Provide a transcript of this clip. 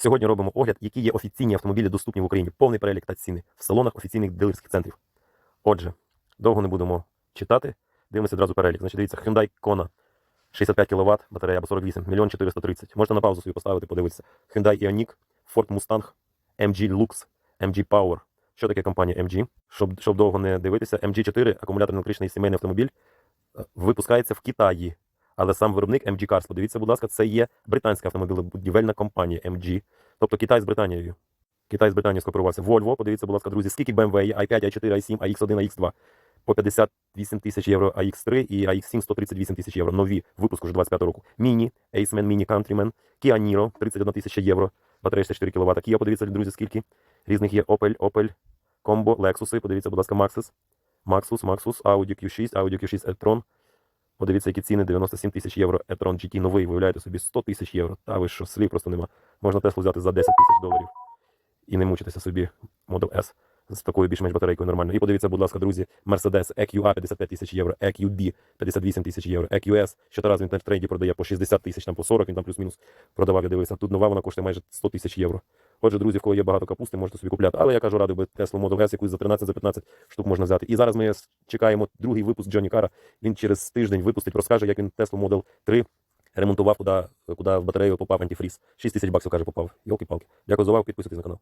Сьогодні робимо огляд, які є офіційні автомобілі доступні в Україні. Повний перелік та ціни в салонах офіційних дилерських центрів. Отже, довго не будемо читати. Дивимося одразу перелік. Значить, дивіться, Hyundai Kona 65 кВт, батарея або 48, 1 430. Можете на паузу собі поставити, подивитися. Hyundai Ioniq, Ford Mustang, MG Lux, MG Power. Що таке компанія MG? Щоб, щоб довго не дивитися, MG4, акумуляторно електричний сімейний автомобіль, е, випускається в Китаї. Але сам виробник MG Cars, подивіться, будь ласка, це є британська автомобілебудівельна компанія MG. Тобто Китай з Британією. Китай з Британією скооперувався. Volvo, подивіться, будь ласка, друзі, скільки BMW є, i5, i4, i7, AX1, AX2. По 58 тисяч євро AX3 і AX7 138 тисяч євро. Нові, випуск уже 25 року. Міні, Aceman, Mini Countryman, Kia Niro, 31 тисяча євро, батарея 64 кВт. Kia, подивіться, друзі, скільки різних є Opel, Opel, Combo, Lexus, подивіться, будь ласка, Maxus, Maxus, Maxus, Audi Q6, Audi Q6 e-tron. Подивіться, які ціни 97 тисяч євро. e-tron GT новий, виявляєте собі 100 тисяч євро. Та ви що, слів просто нема. Можна Теслу взяти за 10 тисяч доларів і не мучитися собі Model S з такою більш-менш батарейкою нормально. І подивіться, будь ласка, друзі, Mercedes EQA 55 тисяч євро, EQB 58 тисяч євро, EQS, що раз він в трейді продає по 60 тисяч, там по 40, він там плюс-мінус продавав, я дивився. Тут нова вона коштує майже 100 тисяч євро. Отже, друзі, в кого є багато капусти, можете собі купляти. Але я кажу, радий би Tesla Model S, якусь за 13 за 15 штук можна взяти. І зараз ми чекаємо другий випуск Джоні Кара. Він через тиждень випустить, розкаже, як він Tesla Model 3 ремонтував, куди, куди в батарею попав антифріз. 6 тисяч баксів, каже, попав. Йолки-палки. Дякую за увагу, підписуйтесь на канал.